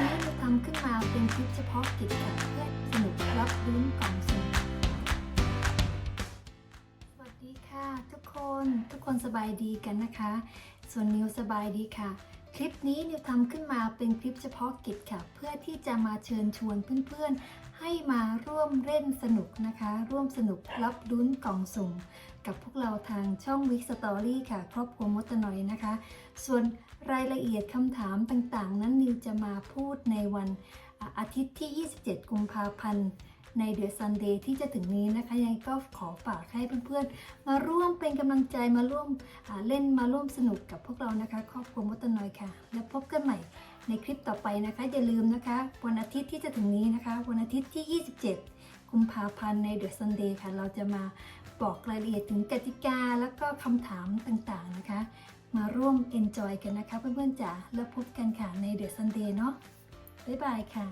นี้เราทำขึ้นมาเป็นคลิปเฉพาะกิจค่ะเพื่อสนุกรับลุ้นกล่องสุ่มสวัสดีค่ะ ทุกคนทุกคนสบายดีกันนะคะ ส่วนนิวสบายดีค่ะ คลิปนี้นิวทำขึ้นมาเป็นคลิปเฉพาะกิจค่ะ เพื่อที่จะมาเชิญชวนเพื่อนๆ ให้มาร่วมเล่นสนุกนะคะ ร่วมสนุกรับลุ้นกล่องสุ่มกับพวกเราทางช่องวิกสตอรี่ค่ะ ครอบครัวมดตะนอยนะคะ ส่วนรายละเอียดคำถามต่างๆ นั้นนิวจะมาพูดในวันอาทิตย์ที่ 27 กุมภาพันธ์ ในเดือนซันเดย์ที่จะถึงนี้นะคะยังไงก็ขอฝากให้เพื่อนๆ มาร่วมเป็นกำลังใจมาร่วมเล่นมาร่วมสนุกกับพวกเรานะคะ ครอบครัวมดตนอยค่ะ แล้วพบกันใหม่ในคลิปต่อไปนะคะ อย่าลืมนะคะ วันอาทิตย์ที่จะถึงนี้นะคะ วันอาทิตย์ที่ 27 กุมภาพันธ์ในเดือนซันเดย์ค่ะ เราจะมาบอกรายละเอียดถึงกติกา แล้วก็คำถามต่างๆนะคะ มาร่วม enjoy กันนะคะเพื่อนๆจ๋าแล้วพบกันค่ะในเดือนซันเดย์เนาะบ๊ายบายค่ะ